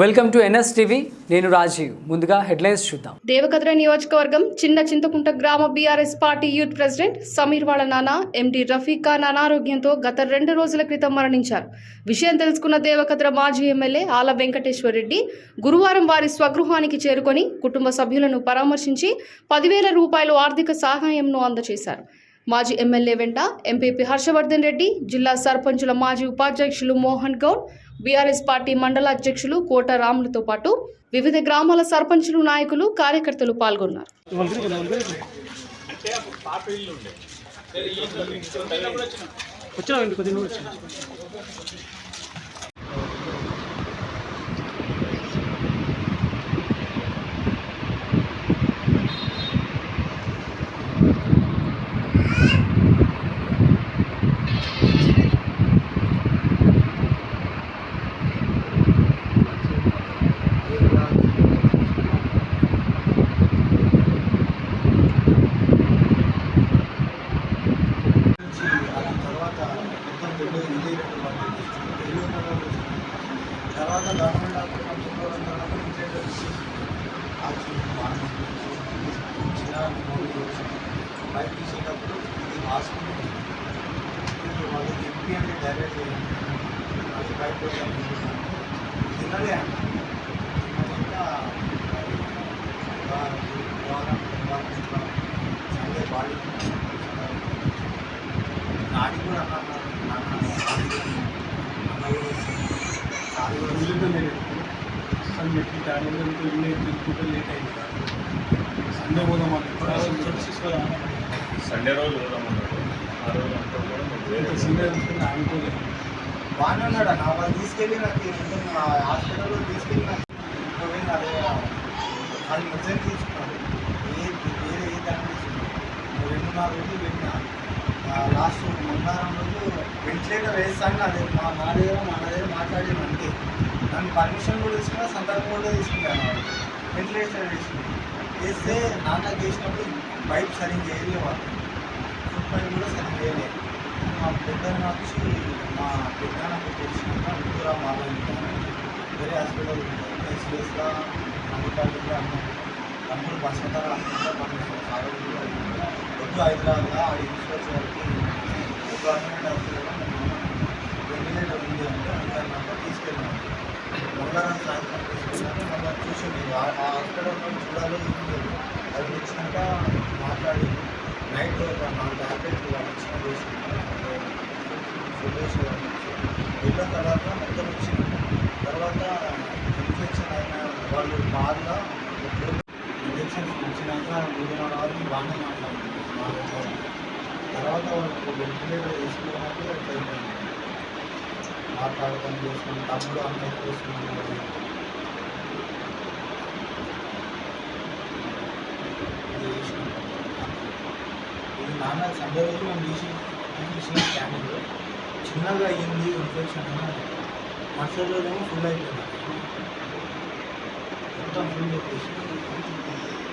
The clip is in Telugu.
వెల్కమ్ టు ఎన్ఎస్ టీవీ నేను రాజీవ్. ముందుగా హెడ్లైన్స్ చూద్దాం. దేవకద్ర నియోజకవర్గం చిన్న చింతకుంట గ్రామ BRS party youth president Sameer వాళ్ళ నాన్న ఎండి రఫీక్ ఖాన్ అనారోగ్యంతో గత రెండు రోజుల క్రితం మరణించారు. విషయం తెలుసుకున్న దేవకద్ర మాజీ ఎమ్మెల్యే ఆల వెంకటేశ్వర్ రెడ్డి గురువారం వారి స్వగృహానికి చేరుకొని కుటుంబ సభ్యులను పరామర్శించి పదివేల రూపాయలు ఆర్థిక సహాయంను అందజేశారు. మాజీ ఎమ్మెల్యే వెంట ఎంపీపీ హర్షవర్ధన్ రెడ్డి జిల్లా సర్పంచుల మాజీ ఉపాధ్యక్షులు మోహన్ గౌడ్ బీఆర్ఎస్ పార్టీ మండల అధ్యక్షులు కోట రాములతో పాటు వివిధ గ్రామాల సర్పంచులు నాయకులు కార్యకర్తలు పాల్గొన్నారు. వచ్చినా తర్వాత తర్వాత గవర్నమెంట్ హాస్పిటల్ బయట తీసేటప్పుడు ఇది హాస్పిటల్ వాళ్ళకి ఎంపీ అంటే డైరెక్ట్ అది బయట తినలే వారం సండే బాడీ నాడి కూడా అన్నారు సండే లేట్ పోదాం సండే రోజు పోదామన్నాడు కూడా అనుకోలేదు బాగానే ఉన్నాడు అన్న వాళ్ళు తీసుకెళ్ళి నాకు హాస్పిటల్లో తీసుకెళ్ళి నాకు పోయింది అదే వాళ్ళు మెసేజ్ తీసుకున్నాడు. ఏ వేరే ఏ దాన్ని రెండున్నర రోజులు వెళ్ళిన లాస్ట్ మంగళవారం రోజు వెంటిలేటర్ వేస్తాను అదే మా మా దగ్గర మా దగ్గర మాట్లాడాను అంతే. నన్ను పర్మిషన్ కూడా తీసుకున్నా సంతకం కూడా తీసుకున్నాను వెంటిలేటర్ వేసింది వేస్తే నాన్నకి వేసినప్పుడు పైప్ సరిగ్గా చేయలే వాళ్ళు ఫుడ్ పైప్ కూడా సరిగ్గా చేయలేదు మా పెద్దన్న వచ్చి మా పెద్దన్నకు తెలిసినాక ముగ్గురా మాట్లాడి వేరే హాస్పిటల్ ఎక్స్ప్రెస్గా అందుబాటులో అన్నాం. తమ్ముడు బసంతర హాస్పిటల్లో పనిచేస్తారు సాగర్ వద్దు హైదరాబాద్లో. ఆడ ఇన్సూరెన్స్ వాళ్ళకి గవర్నమెంట్ హాస్పిటల్లో వెంటిలేటర్ ఉంది అంటే అధికారులు తీసుకెళ్ళాను మంగళవారం సాయంత్రం తీసుకెళ్ళాను మళ్ళీ చూసింది. ఆ హాస్పిటల్లో చూడాలి అది వచ్చినాక మాట్లాడి నైట్ ఒక నాలుగు ట్యాబ్లెట్లు వాళ్ళు ఇచ్చిన ఫుటేజ్ వెళ్ళిన తర్వాత మొత్తం వచ్చింది తర్వాత ఇన్ఫెక్షన్ అయిన వాళ్ళు బాగా ఇంజక్షన్స్ ఇచ్చినాక మూడున్నర వరకు బాగానే మాట్లాడుతున్నారు. తర్వాత వాళ్ళు వెంటిలేటర్ వేసుకున్నప్పుడు అయిపోయింది. మాట్లాడటం చేసుకుని తమ్ముడు అన్న చేసుకున్నారు ఇది నాన్న సండే రోజు మేము తీసి తీసిన స్కానింగ్ చిన్నగా అయ్యింది ఇన్ఫెక్షన్ అని మరుసటి రోజేమో ఫుల్ అయిపోయింది. 일단 조용히 하고 있습니다.